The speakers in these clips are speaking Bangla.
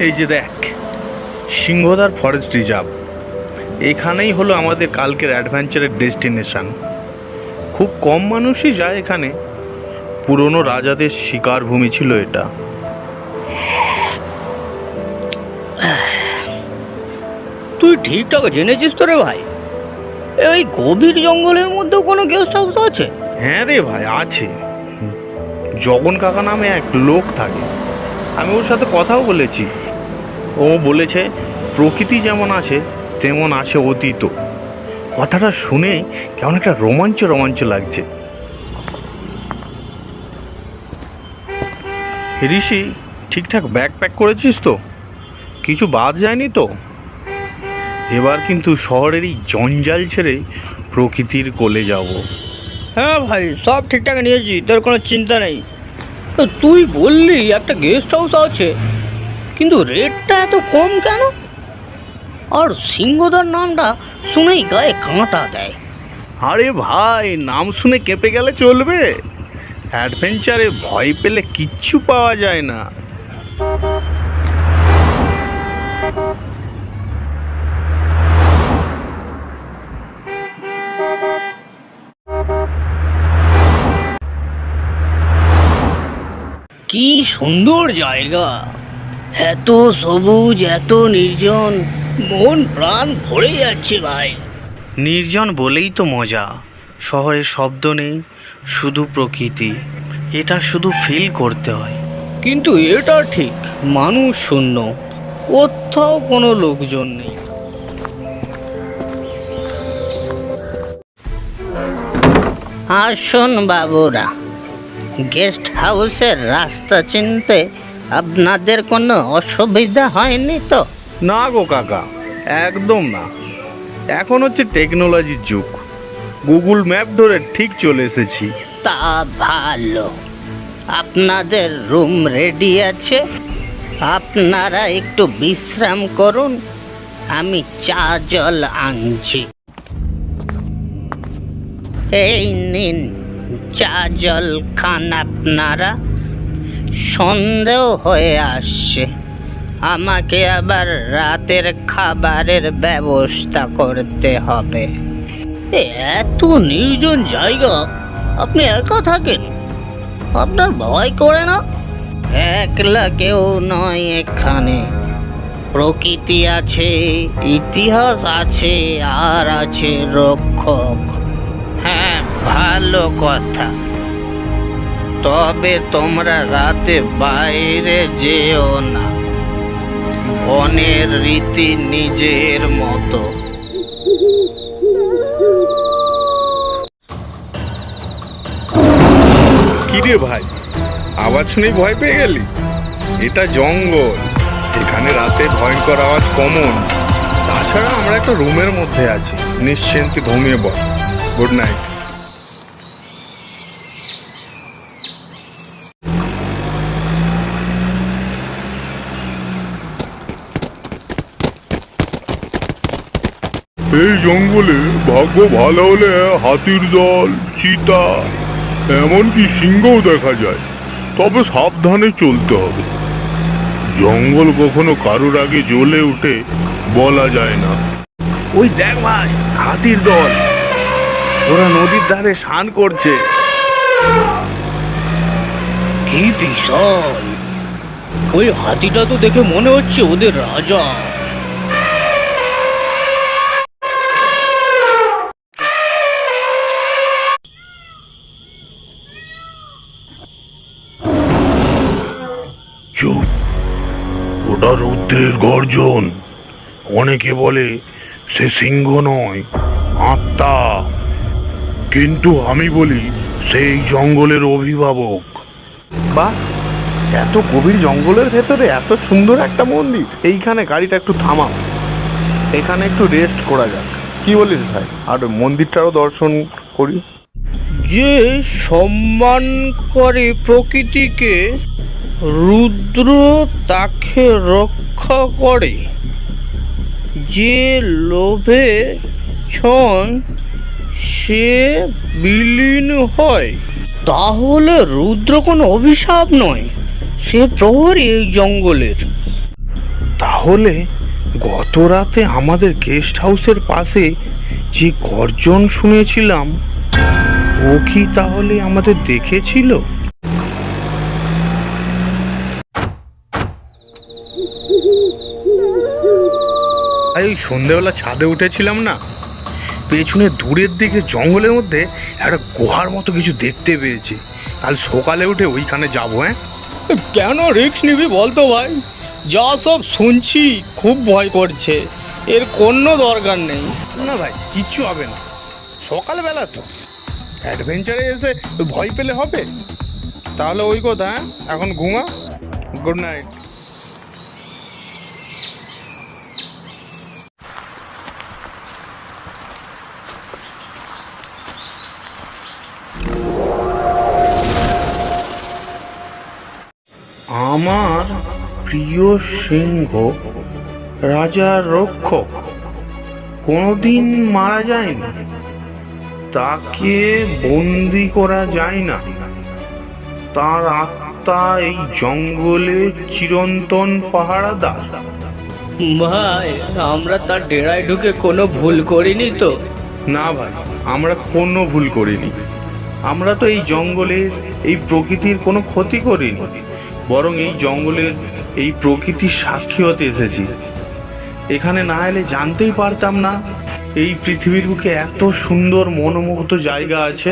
এই যে দেখ সিংহদার ফরেস্ট রিজার্ভ এখানেই হলো আমাদের কালকের অ্যাডভেঞ্চারের ডেস্টিনেশান খুব কম মানুষই যায় এখানে। পুরনো রাজাদের শিকার ভূমি ছিল এটা। তুই ঠিকঠাক জেনেছিস তো রে ভাই। এই গভীর জঙ্গলের মধ্যেও কোনো গেস্ট হাউস আছে? হ্যাঁ রে ভাই আছে। জগন কাকা নামে এক লোক থাকে। আমি ওর সাথে কথাও বলেছি। ও বলেছে, প্রকৃতি যেমন আছে, তেমন আছে অতীত। কথাটা শুনে কেমন একটা রোমাঞ্চ রোমাঞ্চ লাগছে। ঋষি, ঠিকঠাক ব্যাগ প্যাক করেছিস তো? কিছু বাদ যায়নি তো? এবার কিন্তু শহরের এই জঞ্জাল ছেড়ে প্রকৃতির কোলে যাব। হ্যাঁ ভাই, সব ঠিকঠাক নিয়েছি, তোর কোনো চিন্তা নেই। তুই বললি, একটা গেস্ট হাউস আছে। কিন্তু রেটটা এত কম কেন? আর সিংহদার নামটা শুনেই গায়ে কাঁটা দেয়। আরে ভাই নাম শুনে কেঁপে গেলে চলবে? অ্যাডভেঞ্চারে ভয় পেলে কিচ্ছু পাওয়া যায় না। কি সুন্দর জায়গা। এত সবুজ এত নির্জন। মন প্রাণ ভরে যাচ্ছে ভাই। নির্জন বলেই তো মজা। শহরে শব্দ নেই শুধু প্রকৃতি। এটা শুধু ফিল করতে হয়। কিন্তু এটা ঠিক মানুষ শূন্য। কোথাও কোনো লোকজন নেই। আসুন বাবুরা গেস্ট হাউসের রাস্তা চিনতে আপনাদের কোনো অসুবিধা হয়নি তো? না গো কাকা একদম না। এখন হচ্ছে টেকনোলজির যুগ। গুগল ম্যাপ ধরে ঠিক চলে এসেছি। তা ভালো। আপনাদের রুম রেডি আছে? আপনারা একটু বিশ্রাম করুন। আমি চা জল আনছি। এই নিন চা জল খান আপনারা। সন্দেহ হয়ে আসছে। আমাকে আবার রাতের খাবারের ব্যবস্থা করতে হবে। এত নির্জন জায়গা? আপনি একা থাকেন? আপনার ভয় করে না? একলা কেউ নয় এখানে। প্রকৃতি আছে, ইতিহাস আছে, আর আছে রক্ষক। হ্যাঁ ভালো কথা। তবে তোমরা রাতে বাইরে যেও না। বনের রীতি নিজের মতো। কিরে ভাই? আওয়াজ শুনেই ভয় পেয়ে গেলি? এটা জঙ্গল। এখানে রাতে ভয়ঙ্কর আওয়াজ কমন। তাছাড়া আমরা একটা রুমের মধ্যে আছি। নিশ্চিন্তে ঘুমিয়ে বল গুড নাইট। এই জঙ্গলে ভাগ্য ভালো হলে হাতির দল চিতা এমনকি সিংহও দেখা যায়। তবে সাবধানে চলতে হবে। জঙ্গল কখনো কারোর আগে জ্বলে উঠে বলা যায় না। ওই দেখ ভাই হাতির দল। ওরা নদীর ধারে স্নান করছে। কি বিশাল। ওই হাতিটা তো দেখে মনে হচ্ছে ওদের রাজা। ওটা রুদ্রের গর্জন। অনেকে বলে সে সিংহ নয় আত্মা। কিন্তু আমি বলি সেই জঙ্গলের অভিভাবক। বা এত গভীর জঙ্গলের ভেতরে এত সুন্দর একটা মন্দির। এইখানে গাড়িটা একটু থামাও। এখানে একটু রেস্ট করা যাক। কি বলিস ভাই? আর মন্দিরটারও দর্শন করি। যে সম্মান করে প্রকৃতিকে রুদ্র তাকে রক্ষা করে। যে লোভে ছন, সে বিলীন হয়। তাহলে রুদ্র কোনো অভিশাপ নয়, সে প্রহরী এই জঙ্গলের। তাহলে গত রাতে আমাদের গেস্ট হাউসের পাশে যে গর্জন শুনেছিলাম, ও কি তাহলে আমাদের দেখেছিল? এই সন্ধেবেলা ছাদে উঠেছিলাম না পেছনে দূরের দিকে জঙ্গলের মধ্যে একটা গুহার মতো কিছু দেখতে পেয়েছি। কাল সকালে উঠে ওইখানে যাব হ্যাঁ? কেন রিস্ক নিবি বলতো ভাই? যা সব শুনছি খুব ভয় করছে। এর কোনো দরকার নেই। না ভাই কিচ্ছু হবে না। সকালবেলা তো। অ্যাডভেঞ্চারে এসে ভয় পেলে হবে? তাহলে ওই কথা হ্যাঁ? এখন ঘুমা। গুড নাইট আমার প্রিয় সিংহ রাজার রক্ষক কোনোদিন মারা যায়নি। তাকে বন্দি করা যায় না। তার আত্মা এই জঙ্গলে চিরন্তন পাহারাদার। ভাই আমরা তার ডেরায় ঢুকে কোনো ভুল করিনি তো? না ভাই আমরা কোনো ভুল করিনি। আমরা তো এই জঙ্গলের এই প্রকৃতির কোনো ক্ষতি করিনি। বরং এই জঙ্গলের এই প্রকৃতির সাক্ষী হতে এসেছি। এখানে না এলে জানতেই পারতাম না এই পৃথিবীর বুকে এত সুন্দর মনোমুগ্ধ জায়গা আছে।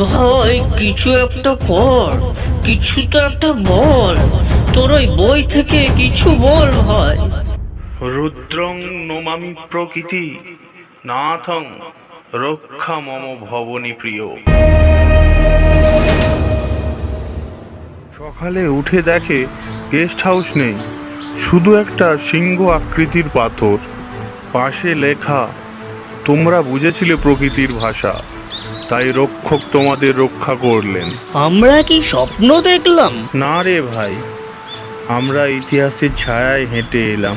ভাই, কিছু একটা কর, কিছু তো একটা বল। তোর ওই বই থেকে কিছু বল ভাই রুদ্রং নমামি প্রকৃতি নাথং রক্ষা মম ভবনী প্রিয়। সকালে উঠে দেখে গেস্ট হাউস নেই শুধু একটা সিংহ আকৃতির পাথর। পাশে লেখা তোমরা বুঝেছিলে প্রকৃতির ভাষা তাই রক্ষক তোমাদের রক্ষা করলেন। আমরা কি স্বপ্ন দেখলাম? না রে ভাই আমরা ইতিহাসের ছায়ায় হেঁটে এলাম।